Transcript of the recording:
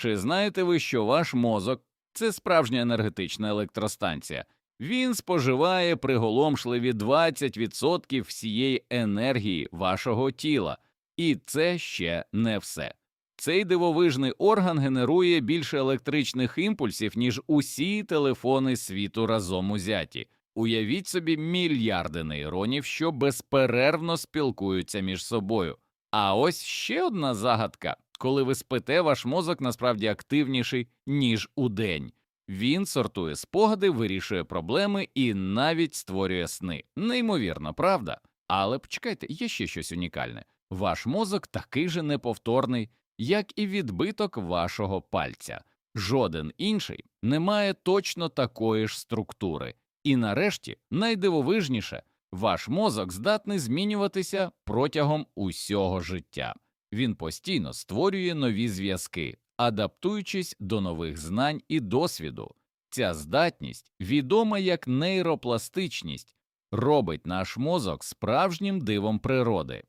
Чи знаєте ви, що ваш мозок це справжня енергетична електростанція? Він споживає приголомшливі 20% всієї енергії вашого тіла, і це ще не все. Цей дивовижний орган генерує більше електричних імпульсів, ніж усі телефони світу разом узяті. Уявіть собі мільярди нейронів, що безперервно спілкуються між собою. А ось ще одна загадка: коли ви спите, ваш мозок насправді активніший, ніж удень. Він сортує спогади, вирішує проблеми і навіть створює сни. Неймовірно, правда? Але почекайте, є ще щось унікальне. Ваш мозок такий же неповторний, як і відбиток вашого пальця. Жоден інший не має точно такої ж структури. І нарешті, найдивовижніше, ваш мозок здатний змінюватися протягом усього життя. Він постійно створює нові зв'язки, адаптуючись до нових знань і досвіду. Ця здатність, відома як нейропластичність, робить наш мозок справжнім дивом природи.